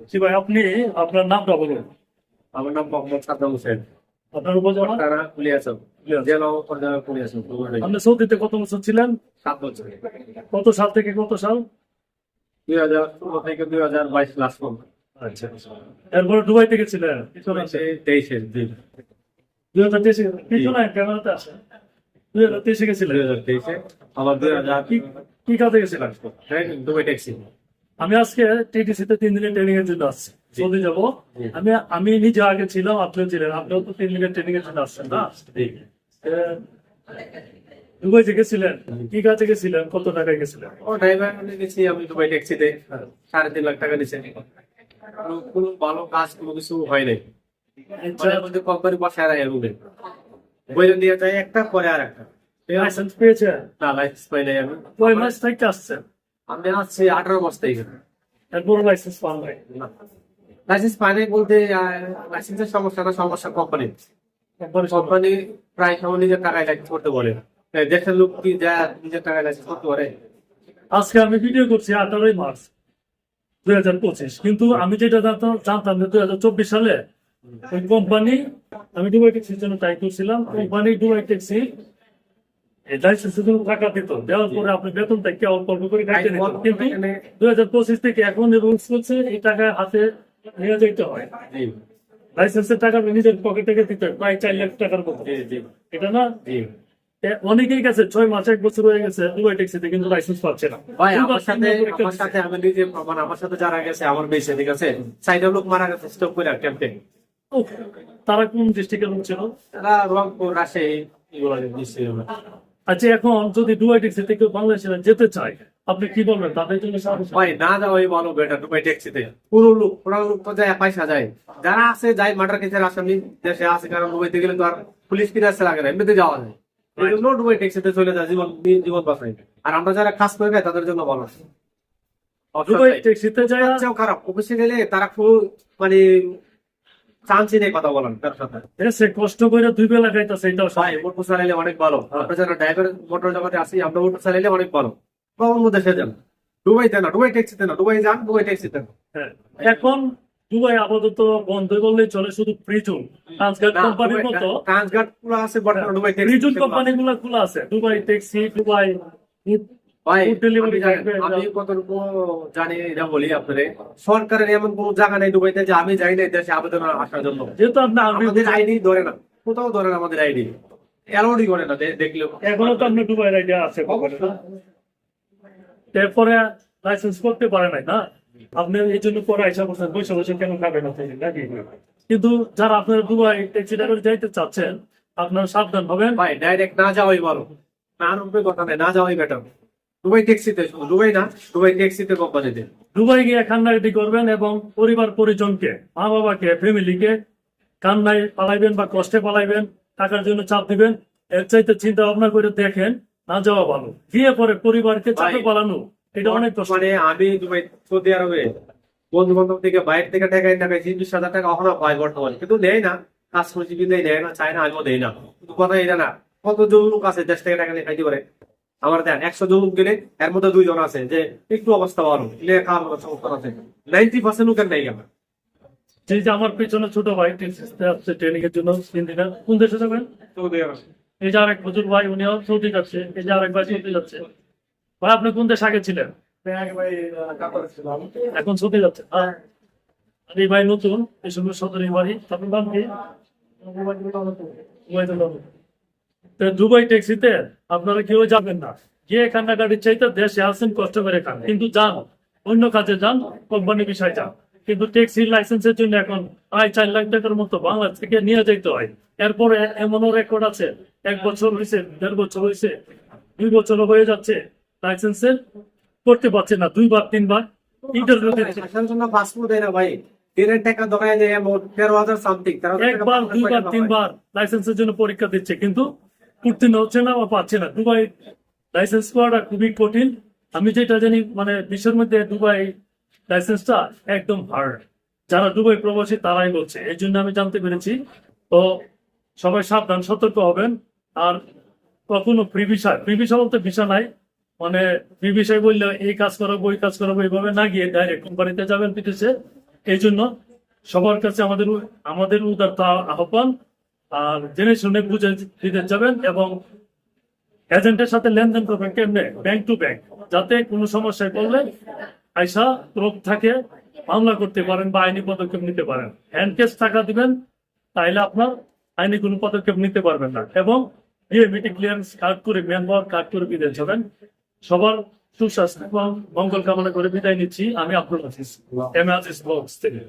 জি ভাই আপনি আপনার নামটা বলুন। আমার নাম মোহাম্মদ সাদ্দাম হোসেন। আপনার উপজেলা? তারা কুলিয়াছম জেলা পর্যায়ে কুলিয়াছম আপনি সৌদিতে কত বছর ছিলেন? সাত বছর। কত সাল থেকে কত সাল? দুই হাজার ষোলো থেকে দুই হাজার বাইশ লাস্ট আচ্ছা। এরপরে দুবাই থেকে ছিলেন? তেইশের দিন দুই। হাজার তেইশে। কিছু নাই ক্যামেরাতে আছে। দুই হাজার তেইশে গেছিলেন? দুই হাজার তেইশে। আবার দুই হাজার কি কি কাজে গেছিলেন? Dubai taxi. আমি আজকে টিটিসি তে তিন দিনের ট্রেনিং এর জন্য আসছি। সৌদি যাব আমি আমি নিজে আগে ছিলাম আপনিও ছিলেন আপনিও তো তিন দিনের ট্রেনিং এর জন্য আসছেন না? দুবাই থেকে কি কাজে গেছিলেন কত টাকায় গেছিলেন? ও ড্রাইভার গেছি আমি দুবাই ট্যাক্সিতে সাড়ে তিন লাখ টাকা দিচ্ছে কোনো ভালো কাজ কোনো কিছু হয় নাই। আচ্ছা। কোম্পানি বাসায় যায় একটা পরে আর একটা লাইসেন্স পেয়েছেন? না লাইসেন্স পাই নাই আমি। কয় মাস থেকে আসছেন? আমি আসছি আঠারো মাস থেকে। এরপর লাইসেন্স পান নাই? লাইসেন্স পাই নাই বলতে লাইসেন্সের সমস্যাটা সমস্যা কোম্পানি একবারে কোম্পানি প্রায় সময় নিজের টাকায় লাইসেন্স করতে বলে দেশের লোক কি যা নিজের টাকায় লাইসেন্স করতে পারে? আজকে আমি ভিডিও করছি আঠারোই মার্চ দুই হাজার পঁচিশ। কিন্তু আমি যেটা জানতাম দুই হাজার চব্বিশ সালে ওই কোম্পানি আমি ডুবাই ট্যাক্সির জন্য ট্রাই করছিলাম। কোম্পানি ডুবাই ট্যাক্সি লাইসেন্সের জন্য টাকা দিত দেওয়ার পরে আপনি বেতন থেকে অল্প অল্প করে কিন্তু দুই হাজার পঁচিশ থেকে এখন রুলস করছে এই টাকা হাতে নিয়ে যেতে হয়। লাইসেন্সের টাকা নিজের পকেট থেকে দিতে হয় প্রায় চার লাখ টাকার মতো। এটা না? অনেকেই গেছে ছয় মাস এক বছর হয়ে গেছে দুবাই ট্যাক্সিতে কিন্তু লাইসেন্স পাচ্ছে না। ভাই আমার সাথে আমার সাথে আমি নিজে মানে আমার সাথে যারা গেছে আমার বেশি ঠিক আছে সাইডের লোক মারা গেছে স্টপ করে ক্যাম্পে তারা কোন ডিস্ট্রিক্টের লোক ছিল? তারা রংপুর রাজশাহী এগুলো নিশ্চয়ই। আচ্ছা এখন যদি দুবাই ট্যাক্সি থেকে বাংলাদেশে যেতে চায় আপনি কি বলবেন? তাদের জন্য ভাই না যাওয়াই ভালো বেটার দুবাই ট্যাক্সিতে। পুরো লোক। পুরো লোক তো যায় পয়সা যায়। যারা আছে যায় মার্ডার কেসের আসামি দেশে আছে কারণ দুবাইতে গেলে তো আর পুলিশ কিনে আসতে লাগে না এমনিতে যাওয়া যায়। এই জন্য দুবাই ট্যাক্সিতে চলে যায় জীবন জীবন বাঁচাই আর আমরা যারা কাজ করে খাই তাদের জন্য ভালো। দুবাই ট্যাক্সিতে যায় খারাপ। অফিসে গেলে তারা খুব মানে চান্সই নেই কথা বলার তার সাথে। এসে কষ্ট করে দুই বেলা খাইতেছে এটাও ভাই মোটর চালাইলে অনেক ভালো। আমরা যারা ড্রাইভার মোটর জগতে আসি আমরা মোটর চালাইলে অনেক ভালো। কখন মধ্যে সে যান। দুবাইতে না দুবাই ট্যাক্সিতে না দুবাই যান দুবাই ট্যাক্সিতে হ্যাঁ। এখন দুবাই আপাতত বন্ধ করলেই চলে শুধু প্রিজুন ট্রান্সগার্ড কোম্পানির মতো। ট্রান্সগার্ড পুরো আছে বর্তমানে দুবাই প্রিজুন ট্যাক্সি কোম্পানি গুলো খোলা আছে। দুবাই ট্যাক্সি দুবাই আমি জানি- থাকবে, আমি কতটুকু জানি এটা বলি আপনারে। সরকারের এমন কোন জায়গা নেই দুবাইতে যে আমি যাই না দেশে আবেদন আসার জন্য। যেহেতু আমাদের আইডি ধরে না। কোথাও ধরে না আমাদের আইডি অ্যালাউডই করে না দেখলেও। এখনও তো আপনি দুবাই আইডিয়া আছে এরপরে লাইসেন্স করতে পারে নাই না? আপনি এই জন্য পরে আইসা বলছেন বসে বসে কেন খাবেন নাকি? কিন্তু যারা আপনার দুবাই ট্যাক্সি ড্রাইভার যাইতে চাচ্ছেন আপনারা সাবধান হবেন। ভাই ডাইরেক্ট না যাওয়াই ভালো। না রূপে কথা নেই না যাওয়াই বেটার দুবাই ট্যাক্সিতে দুবাই না দুবাই ট্যাক্সিতে কোম্পানিতে দুবাই গিয়ে কান্নাকাটি করবেন এবং পরিবার পরিজনকে মা বাবাকে ফ্যামিলিকে কান্নায় পালাইবেন বা কষ্টে পালাইবেন টাকার জন্য চাপ দিবেন। এর চাইতে চিন্তা ভাবনা করে দেখেন না যাওয়া ভালো। গিয়ে পরে পরিবারকে চাপে পালানো এটা অনেক কষ্ট। মানে আমি দুবাই সৌদি আরবে বন্ধু বান্ধব থেকে বাইরে থেকে টাকা টাকা বিশ হাজার টাকা এখনও পাই বর্তমানে। কিন্তু দেয় না কাজ করছি কিন্তু দেয় না চায় না আমিও দেয় না। কিন্তু কথা এটা না কত জন লোক আছে দেশ থেকে টাকা নিয়ে খাইতে পারে? আমার দেন একশো জন লোক গেলে এর মধ্যে দুইজন আছে যে একটু অবস্থা ভালো লেখা সমস্যা আছে। নাইনটি পার্সেন্ট লোকের নেই আমার। এই যে আমার পেছনে ছোট ভাই আসছে ট্রেনিং এর জন্য তিন দিনে। কোন দেশে যাবেন? Saudi Arab. এই যে আরেক ভাই উনিও সৌদি যাচ্ছে এই যে আরেক ভাই সৌদি যাচ্ছে। ভাই আপনি কোন দেশ আগে ছিলেন? এখন সৌদি যাচ্ছে। আর এই ভাই নতুন এই সময় সদরের বাড়ি আপনার নাম কি? দুবাই ট্যাক্সিতে আপনারা কেউ যাবেন না। গিয়ে কান্নাকাটির চাইতে দেশে আসেন কষ্ট করে খান। কিন্তু যান অন্য কাজে যান কোম্পানি বিষয় যান। কিন্তু ট্যাক্সি লাইসেন্সের জন্য এখন প্রায় চার লাখ টাকার মতো বাংলাদেশ থেকে নিয়ে যেতে হয়। এরপরে এমনও রেকর্ড আছে এক বছর হয়েছে দেড় বছর হয়েছে দুই বছর হয়ে যাচ্ছে লাইসেন্সের করতে পারছে না দুইবার তিনবার। ইন্টারভিউ দিচ্ছে জন্য পাসপোর্ট দেয় না ভাই। টাকা তেরো হাজার সামথিং একবার দুইবার। তিনবার লাইসেন্সের জন্য পরীক্ষা দিচ্ছে। কিন্তু উত্তীর্ণ হচ্ছে না বা পাচ্ছে না। দুবাই লাইসেন্স পাওয়াটা খুবই কঠিন। আমি যেটা জানি মানে বিশ্বের মধ্যে দুবাই লাইসেন্সটা একদম হার্ড যারা দুবাই প্রবাসী, তারাই বলছে। এই জন্য আমি জানতে পেরেছি। তো সবাই সাবধান, সতর্ক হবেন। আর কখনো ফ্রি ভিসা ফ্রি ভিসা বলতে ভিসা নাই। মানে ফ্রি ভিসায় বললে এই কাজ করাবো, ওই কাজ করাবো, এইভাবে না গিয়ে ডাইরেক্ট কোম্পানিতে যাবেন পিটিসে এই জন্য সবার কাছে আমাদের আমাদের উদারতা আহ্বান। আর জেনে শুনে বুঝে দিতে যাবেন এবং এজেন্টের সাথে লেনদেন করবেন কেমনে? ব্যাংক টু ব্যাংক যাতে কোনো সমস্যায় পড়লে আইসা রোগ থাকে, মামলা করতে পারেন বা আইনি পদক্ষেপ নিতে পারেন। হ্যান্ড ক্যাশ টাকা দিবেন, তাইলে আপনার আইনি কোনো পদক্ষেপ নিতে পারবেন না। এবং বিএমইটি ক্লিয়ারেন্স কার্ড করে মেম্বার কার্ড করে বিদায় যাবেন সবার সুস্বাস্থ্য এবং মঙ্গল কামনা করে বিদায় নিচ্ছি। আমি আব্দুল আজিজ, এম আজিজ ব্লগস থেকে।